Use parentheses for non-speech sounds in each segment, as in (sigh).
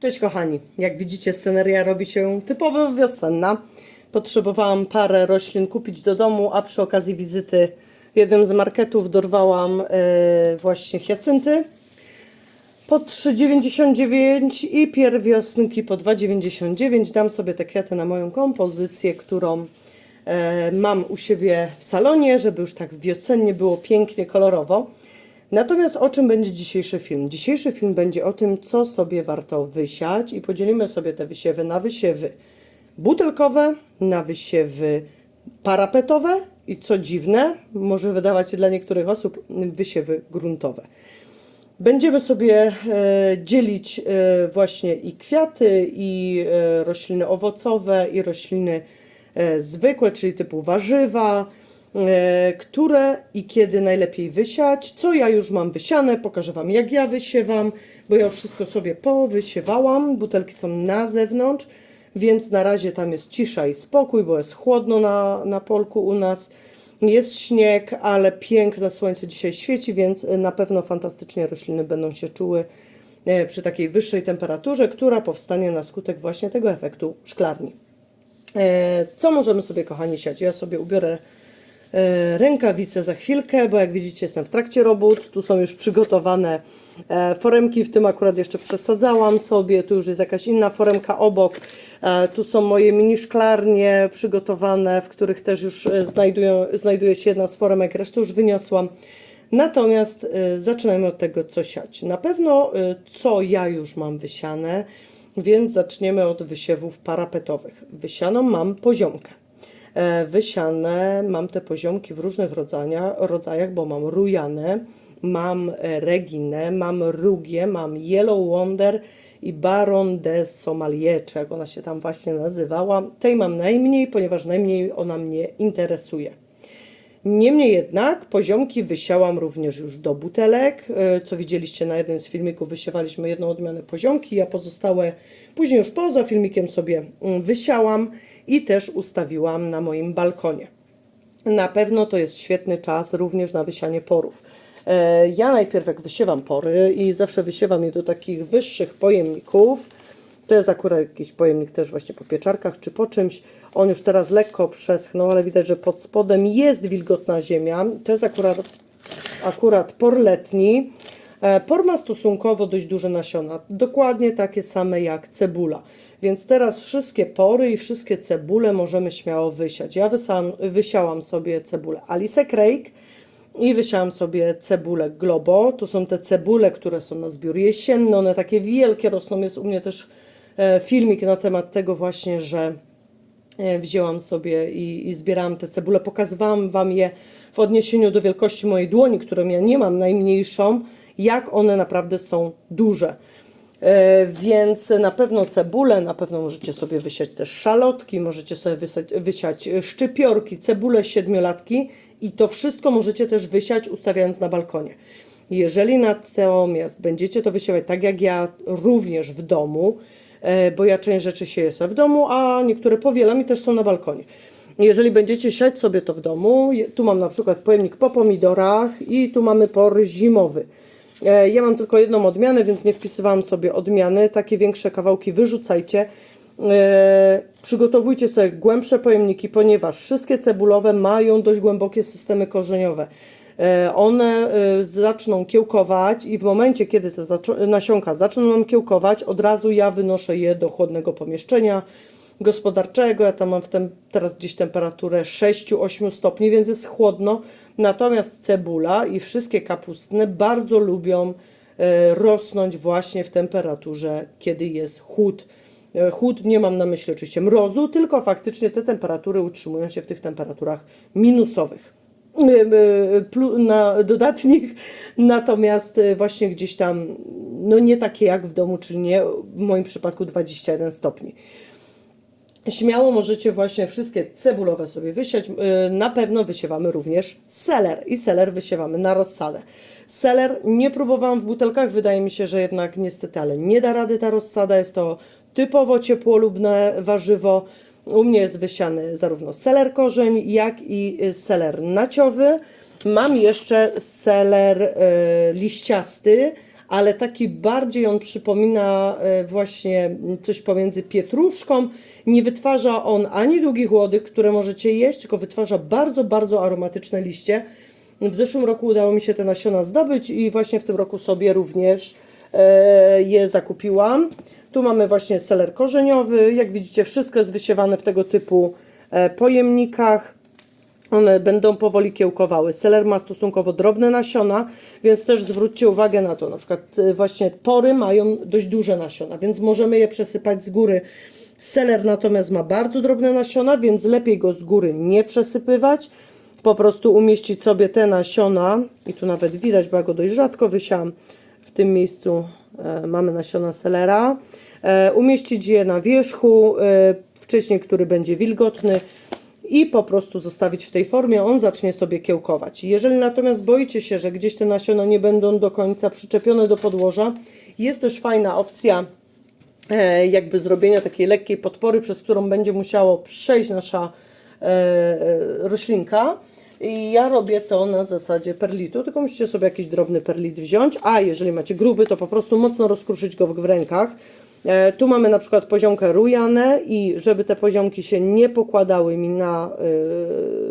Cześć kochani, jak widzicie sceneria robi się typowo wiosenna. Potrzebowałam parę roślin kupić do domu, a przy okazji wizyty w jednym z marketów dorwałam e, właśnie hiacynty po 3,99 i pierwiosnki po 2,99. Dam sobie te kwiaty na moją kompozycję, którą e, mam u siebie w salonie, żeby już tak wiosennie było pięknie, kolorowo. Natomiast o czym będzie dzisiejszy film? Dzisiejszy film będzie o tym, co sobie warto wysiać i podzielimy sobie te wysiewy na wysiewy butelkowe, na wysiewy parapetowe i co dziwne, może wydawać się dla niektórych osób, wysiewy gruntowe. Będziemy sobie e, dzielić e, właśnie i kwiaty, i e, rośliny owocowe, i rośliny zwykłe, czyli typu warzywa, które i kiedy najlepiej wysiać. Co ja już mam wysiane, pokażę Wam jak ja wysiewam, bo ja już wszystko sobie powysiewałam. Butelki są na zewnątrz, więc na razie tam jest cisza i spokój, bo jest chłodno na, na polku u nas. Jest śnieg, ale piękne słońce dzisiaj świeci, więc na pewno fantastycznie rośliny będą się czuły e, przy takiej wyższej temperaturze, która powstanie na skutek właśnie tego efektu szklarni. E, Co możemy sobie, kochani, siać? Ja sobie ubiorę e, rękawice za chwilkę, bo jak widzicie, jestem w trakcie robót. Tu są już przygotowane e, foremki, w tym akurat jeszcze przesadzałam sobie. Tu już jest jakaś inna foremka obok. E, Tu są moje mini szklarnie przygotowane, w których też już e, znajdują, znajduje się jedna z foremek, resztę już wyniosłam. Natomiast e, zaczynajmy od tego, co siać. Na pewno, e, co ja już mam wysiane, więc zaczniemy od wysiewów parapetowych. Wysianą mam poziomkę. E, Wysiane mam te poziomki w różnych rodzajach, rodzajach bo mam rujane, mam e, reginę, mam rugię, mam yellow wonder i baron de somalie, czy jak ona się tam właśnie nazywała. Tej mam najmniej, ponieważ najmniej ona mnie interesuje. Niemniej jednak poziomki wysiałam również już do butelek. E, Co widzieliście na jednym z filmików, wysiewaliśmy jedną odmianę poziomki, a pozostałe później już poza filmikiem sobie mm, wysiałam i też ustawiłam na moim balkonie. Na pewno to jest świetny czas również na wysianie porów. E, Ja najpierw jak wysiewam pory i zawsze wysiewam je do takich wyższych pojemników, to jest akurat jakiś pojemnik też właśnie po pieczarkach czy po czymś. On już teraz lekko przeschnął, ale widać, że pod spodem jest wilgotna ziemia. To jest akurat, akurat por letni. E, Por ma stosunkowo dość duże nasiona, dokładnie takie same jak cebula. Więc teraz wszystkie pory i wszystkie cebule możemy śmiało wysiać. Ja wysałam, wysiałam sobie cebulę Alice Craig i wysiałam sobie cebulę Globo. To są te cebule, które są na zbiór jesienny. One takie wielkie rosną. Jest u mnie też filmik na temat tego właśnie, że e, wzięłam sobie i, i zbierałam te cebule. Pokazywałam Wam je w odniesieniu do wielkości mojej dłoni, którą ja nie mam najmniejszą, jak one naprawdę są duże. E, Więc na pewno cebulę, na pewno możecie sobie wysiać też szalotki, możecie sobie wysiać, wysiać szczypiorki, cebule siedmiolatki i to wszystko możecie też wysiać ustawiając na balkonie. Jeżeli natomiast będziecie to wysiewać tak jak ja również w domu, e, bo ja część rzeczy sieję sobie w domu, a niektóre powielam i też są na balkonie. Jeżeli będziecie siać sobie to w domu, tu mam na przykład pojemnik po pomidorach i tu mamy por zimowy. E, Ja mam tylko jedną odmianę, więc nie wpisywałam sobie odmiany. Takie większe kawałki wyrzucajcie. E, Przygotowujcie sobie głębsze pojemniki, ponieważ wszystkie cebulowe mają dość głębokie systemy korzeniowe. E, One e, zaczną kiełkować i w momencie, kiedy te nasionka zaczną nam kiełkować, od razu ja wynoszę je do chłodnego pomieszczenia gospodarczego. Ja tam mam w tem, teraz gdzieś temperaturę 6-8 stopni, więc jest chłodno. Natomiast cebula i wszystkie kapustne bardzo lubią rosnąć właśnie w temperaturze, kiedy jest chłód. E, Chłód nie mam na myśli oczywiście mrozu, tylko faktycznie te temperatury utrzymują się w tych temperaturach minusowych e, e, na dodatnich, (laughs) natomiast właśnie gdzieś tam, no nie takie jak w domu, czyli nie w moim przypadku 21 stopni. Śmiało możecie właśnie wszystkie cebulowe sobie wysiać. Yy, Na pewno wysiewamy również seler i seler wysiewamy na rozsadę. Seler nie próbowałam w butelkach, wydaje mi się, że jednak niestety, ale nie da rady ta rozsada. Jest to typowo ciepłolubne warzywo. U mnie jest wysiany zarówno seler korzeń, jak i y, seler naciowy. Mam jeszcze seler y, liściasty, ale taki bardziej on przypomina e, właśnie coś pomiędzy pietruszką. Nie wytwarza on ani długich łodyg, które możecie jeść, tylko wytwarza bardzo, bardzo aromatyczne liście. W zeszłym roku udało mi się te nasiona zdobyć i właśnie w tym roku sobie również e, je zakupiłam. Tu mamy właśnie seler korzeniowy. Jak widzicie, wszystko jest wysiewane w tego typu e, pojemnikach. One będą powoli kiełkowały. Seler ma stosunkowo drobne nasiona, więc też zwróćcie uwagę na to. Na przykład y, właśnie pory mają dość duże nasiona, więc możemy je przesypać z góry. Seler natomiast ma bardzo drobne nasiona, więc lepiej go z góry nie przesypywać. Po prostu umieścić sobie te nasiona i tu nawet widać, bo ja go dość rzadko wysiałam. W tym miejscu e, mamy nasiona selera. E, umieścić je na wierzchu, e, wcześniej, który będzie wilgotny i po prostu zostawić w tej formie, on zacznie sobie kiełkować. Jeżeli natomiast boicie się, że gdzieś te nasiona nie będą do końca przyczepione do podłoża, jest też fajna opcja e, jakby zrobienia takiej lekkiej podpory, przez którą będzie musiało przejść nasza e, e, roślinka. I ja robię to na zasadzie perlitu, tylko musicie sobie jakiś drobny perlit wziąć, a jeżeli macie gruby, to po prostu mocno rozkruszyć go w rękach. E, tu mamy na przykład poziomkę rujanę i żeby te poziomki się nie pokładały mi na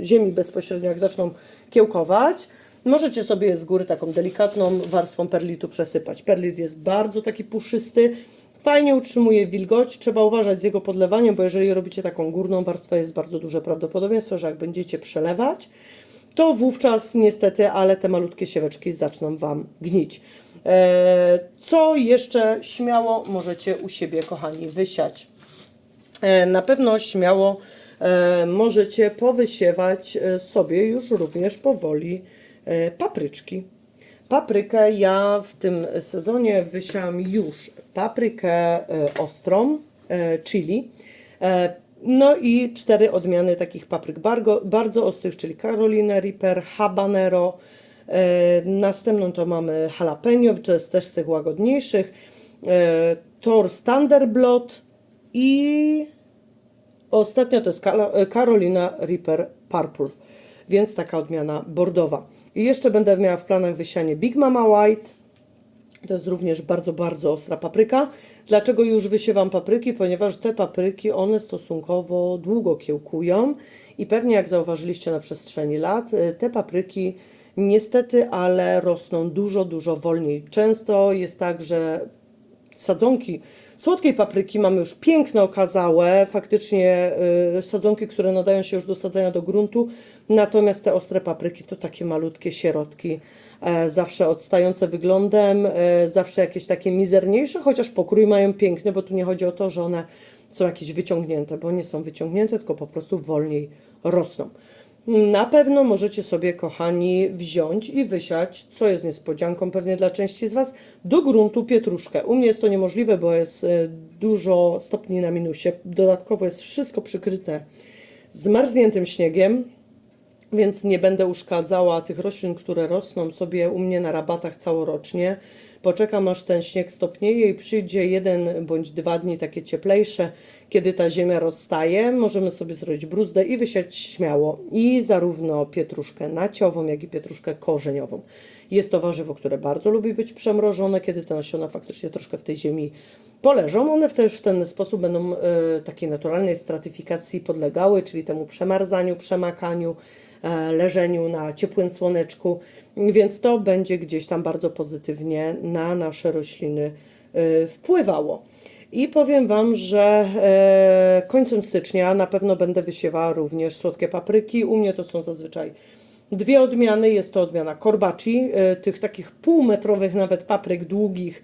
y, ziemi bezpośrednio, jak zaczną kiełkować, możecie sobie z góry taką delikatną warstwą perlitu przesypać. Perlit jest bardzo taki puszysty, fajnie utrzymuje wilgoć, trzeba uważać z jego podlewaniem, bo jeżeli robicie taką górną warstwę, jest bardzo duże prawdopodobieństwo, że jak będziecie przelewać, to wówczas niestety, ale te malutkie sieweczki zaczną Wam gnić. E, co jeszcze śmiało możecie u siebie, kochani, wysiać? E, na pewno śmiało e, możecie powysiewać sobie już również powoli papryczki. Paprykę ja w tym sezonie wysiałam już paprykę e, ostrą, e, chili, e, no i cztery odmiany takich papryk bardzo, bardzo ostrych, czyli Carolina Reaper, Habanero, następną to mamy jalapeno, to jest też z tych łagodniejszych, Thor Thunderblot i Ostatnia to jest Carolina Reaper Purple, więc taka odmiana bordowa. I jeszcze będę miała w planach wysianie Big Mama White. To jest również bardzo, bardzo ostra papryka. Dlaczego już wysiewam papryki? Ponieważ te papryki, one stosunkowo długo kiełkują i pewnie jak zauważyliście na przestrzeni lat, y, te papryki niestety, ale rosną dużo, dużo wolniej. Często jest tak, że sadzonki słodkiej papryki mamy już piękne, okazałe, faktycznie y, sadzonki, które nadają się już do sadzenia do gruntu, natomiast te ostre papryki to takie malutkie sierotki, e, zawsze odstające wyglądem, e, zawsze jakieś takie mizerniejsze, chociaż pokrój mają piękny, bo tu nie chodzi o to, że one są jakieś wyciągnięte, bo nie są wyciągnięte, tylko po prostu wolniej rosną. Na pewno możecie sobie, kochani, wziąć i wysiać, co jest niespodzianką pewnie dla części z Was, do gruntu pietruszkę. U mnie jest to niemożliwe, bo jest e, dużo stopni na minusie. Dodatkowo jest wszystko przykryte zmarzniętym śniegiem, więc nie będę uszkadzała tych roślin, które rosną sobie u mnie na rabatach całorocznie. Poczekam aż ten śnieg stopnieje i przyjdzie jeden bądź dwa dni takie cieplejsze, kiedy ta ziemia rozstaje. Możemy sobie zrobić bruzdę i wysiać śmiało i zarówno pietruszkę naciową, jak i pietruszkę korzeniową. Jest to warzywo, które bardzo lubi być przemrożone, kiedy te nasiona faktycznie troszkę w tej ziemi poleżą. One też w ten sposób będą e, takiej naturalnej stratyfikacji podlegały, czyli temu przemarzaniu, przemakaniu, e, leżeniu na ciepłym słoneczku, więc to będzie gdzieś tam bardzo pozytywnie na nasze rośliny e, wpływało. I powiem Wam, że końcem stycznia na pewno będę wysiewała również słodkie papryki. U mnie to są zazwyczaj dwie odmiany. Jest to odmiana korbaci, tych takich półmetrowych nawet papryk długich,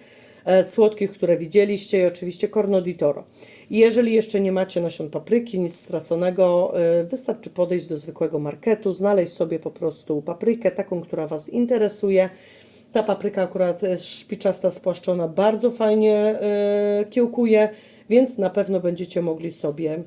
słodkich, które widzieliście i oczywiście Corno di Toro. Jeżeli jeszcze nie macie nasion papryki, nic straconego, e, wystarczy podejść do zwykłego marketu, znaleźć sobie po prostu paprykę, taką, która Was interesuje. Ta papryka akurat jest szpiczasta, spłaszczona, bardzo fajnie e, kiełkuje, więc na pewno będziecie mogli sobie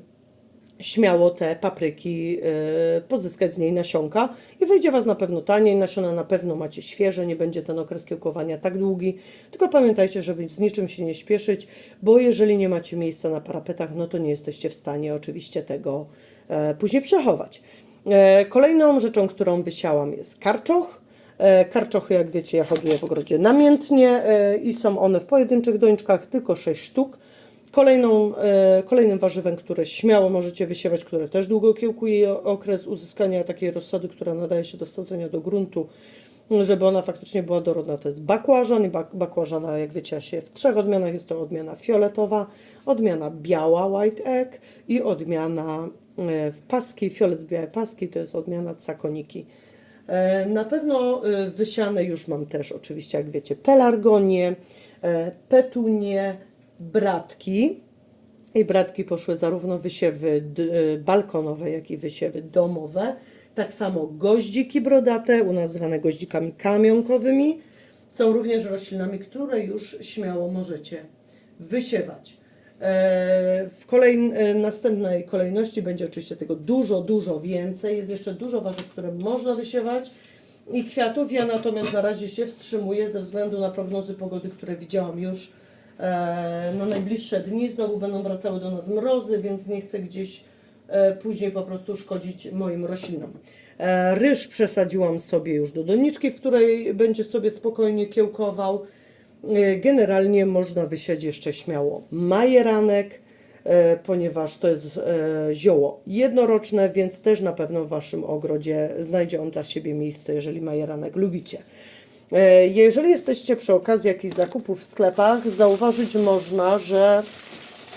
śmiało te papryki e, pozyskać z niej nasionka i wyjdzie Was na pewno taniej, nasiona na pewno macie świeże, nie będzie ten okres kiełkowania tak długi, tylko pamiętajcie, żeby z niczym się nie śpieszyć, bo jeżeli nie macie miejsca na parapetach, no to nie jesteście w stanie oczywiście tego e, później przechować. E, Kolejną rzeczą, którą wysiałam jest karczoch. E, Karczochy, jak wiecie, ja hoduję w ogrodzie namiętnie i są one w pojedynczych doniczkach, tylko 6 sztuk. Kolejną, e, kolejnym warzywem, które śmiało możecie wysiewać, które też długo kiełkuje okres uzyskania takiej rozsady, która nadaje się do wsadzenia do gruntu, żeby ona faktycznie była dorodna, to jest bakłażan i bak bakłażana, jak wiecie, się w trzech odmianach. Jest to odmiana fioletowa, odmiana biała, white egg i odmiana e, w paski, fiolet białe paski, to jest odmiana cakoniki. E, Na pewno wysiane już mam też oczywiście, jak wiecie, pelargonie, petunie, bratki. I bratki poszły zarówno wysiewy e, balkonowe, jak i wysiewy domowe. Tak samo goździki brodate, u nas zwane goździkami kamionkowymi, są również roślinami, które już śmiało możecie wysiewać. E, W kolej, e, następnej kolejności będzie oczywiście tego dużo, dużo więcej. Jest jeszcze dużo warzyw, które można wysiewać i kwiatów. Ja natomiast na razie się wstrzymuję ze względu na prognozy pogody, które widziałam już na najbliższe dni. Znowu będą wracały do nas mrozy, więc nie chcę gdzieś e, później po prostu szkodzić moim roślinom. E, Ryż przesadziłam sobie już do doniczki, w której będzie sobie spokojnie kiełkował. E, Generalnie można wysiać jeszcze śmiało majeranek, e, ponieważ to jest e, zioło jednoroczne, więc też na pewno w Waszym ogrodzie znajdzie on dla siebie miejsce, jeżeli majeranek lubicie. E, Jeżeli jesteście przy okazji jakichś zakupów w sklepach, zauważyć można, że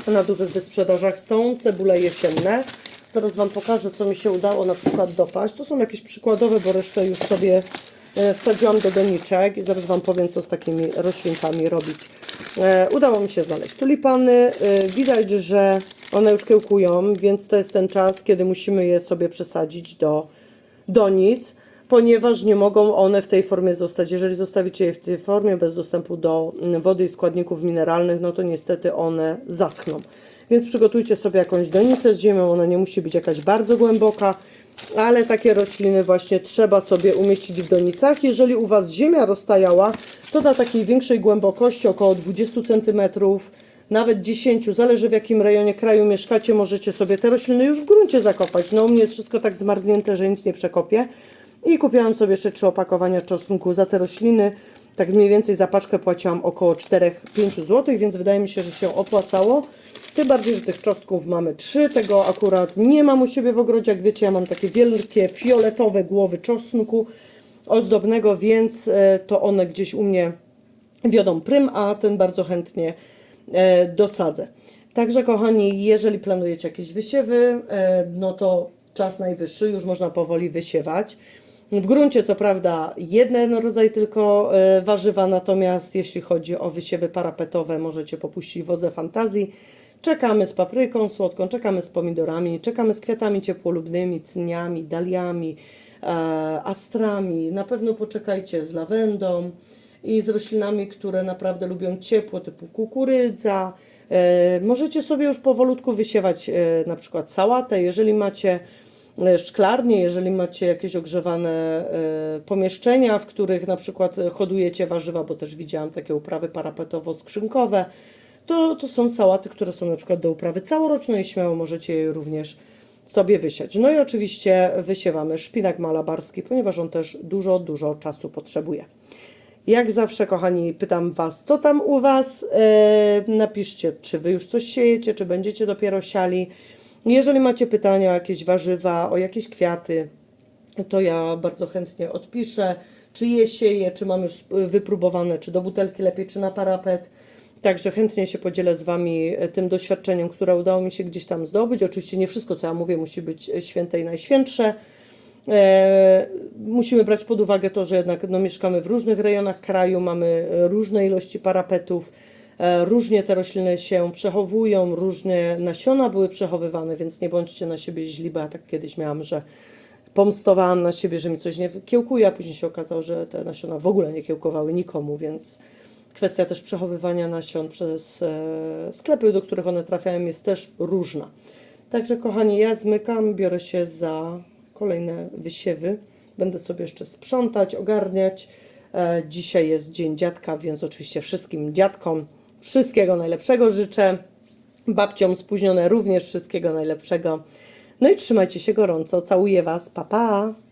na dużych wysprzedażach są cebule jesienne. Zaraz Wam pokażę, co mi się udało na przykład dopaść. To są jakieś przykładowe, bo resztę już sobie e, wsadziłam do doniczek i zaraz Wam powiem, co z takimi roślinkami robić. E, Udało mi się znaleźć tulipany. Widać, że one już kiełkują, więc to jest ten czas, kiedy musimy je sobie przesadzić do donic, ponieważ nie mogą one w tej formie zostać. Jeżeli zostawicie je w tej formie bez dostępu do mm, wody i składników mineralnych, no to niestety one zaschną. Więc przygotujcie sobie jakąś donicę z ziemią, ona nie musi być jakaś bardzo głęboka, ale takie rośliny właśnie trzeba sobie umieścić w donicach. Jeżeli u Was ziemia roztajała, to na takiej większej głębokości, około 20 cm, nawet 10, zależy w jakim rejonie kraju mieszkacie, możecie sobie te rośliny już w gruncie zakopać. No u mnie jest wszystko tak zmarznięte, że nic nie przekopię. I kupiłam sobie jeszcze trzy opakowania czosnku za te rośliny. Tak mniej więcej za paczkę płaciłam około 4-5 zł, więc wydaje mi się, że się opłacało. Tym bardziej, że tych czosnków mamy trzy. Tego akurat nie mam u siebie w ogrodzie. Jak wiecie, ja mam takie wielkie fioletowe głowy czosnku ozdobnego, więc e, to one gdzieś u mnie wiodą prym, a ten bardzo chętnie e, dosadzę. Także kochani, jeżeli planujecie jakieś wysiewy, e, no to czas najwyższy, już można powoli wysiewać. W gruncie co prawda jeden rodzaj tylko e, warzywa, natomiast jeśli chodzi o wysiewy parapetowe, możecie popuścić wozę fantazji. Czekamy z papryką słodką, czekamy z pomidorami, czekamy z kwiatami ciepłolubnymi, cyniami, daliami, e, astrami. Na pewno poczekajcie z lawendą i z roślinami, które naprawdę lubią ciepło, typu kukurydza. E, możecie sobie już powolutku wysiewać na przykład sałatę, jeżeli macie szklarnie, jeżeli macie jakieś ogrzewane e, pomieszczenia, w których na przykład hodujecie warzywa, bo też widziałam takie uprawy parapetowo-skrzynkowe, to, to są sałaty, które są na przykład do uprawy całorocznej i śmiało możecie je również sobie wysiać. No i oczywiście wysiewamy szpinak malabarski, ponieważ on też dużo, dużo czasu potrzebuje. Jak zawsze, kochani, pytam Was, co tam u Was? E, napiszcie, czy Wy już coś siejecie, czy będziecie dopiero siali. Jeżeli macie pytania o jakieś warzywa, o jakieś kwiaty, to ja bardzo chętnie odpiszę, czy je sieję, czy mam już wypróbowane, czy do butelki lepiej, czy na parapet. Także chętnie się podzielę z Wami e, tym doświadczeniem, które udało mi się gdzieś tam zdobyć. Oczywiście nie wszystko, co ja mówię, musi być święte i najświętsze. E, musimy brać pod uwagę to, że jednak no, mieszkamy w różnych rejonach kraju, mamy e, różne ilości parapetów, e, różnie te rośliny się przechowują, różne nasiona były przechowywane, więc nie bądźcie na siebie źli, bo ja tak kiedyś miałam, że pomstowałam na siebie, że mi coś nie kiełkuje, a później się okazało, że te nasiona w ogóle nie kiełkowały nikomu, więc kwestia też przechowywania nasion przez e, sklepy, do których one trafiają, jest też różna. Także kochani, ja zmykam, biorę się za kolejne wysiewy. Będę sobie jeszcze sprzątać, ogarniać. E, dzisiaj jest Dzień Dziadka, więc oczywiście wszystkim dziadkom wszystkiego najlepszego życzę. Babciom spóźnione również wszystkiego najlepszego. No i trzymajcie się gorąco. Całuję Was. Pa, pa!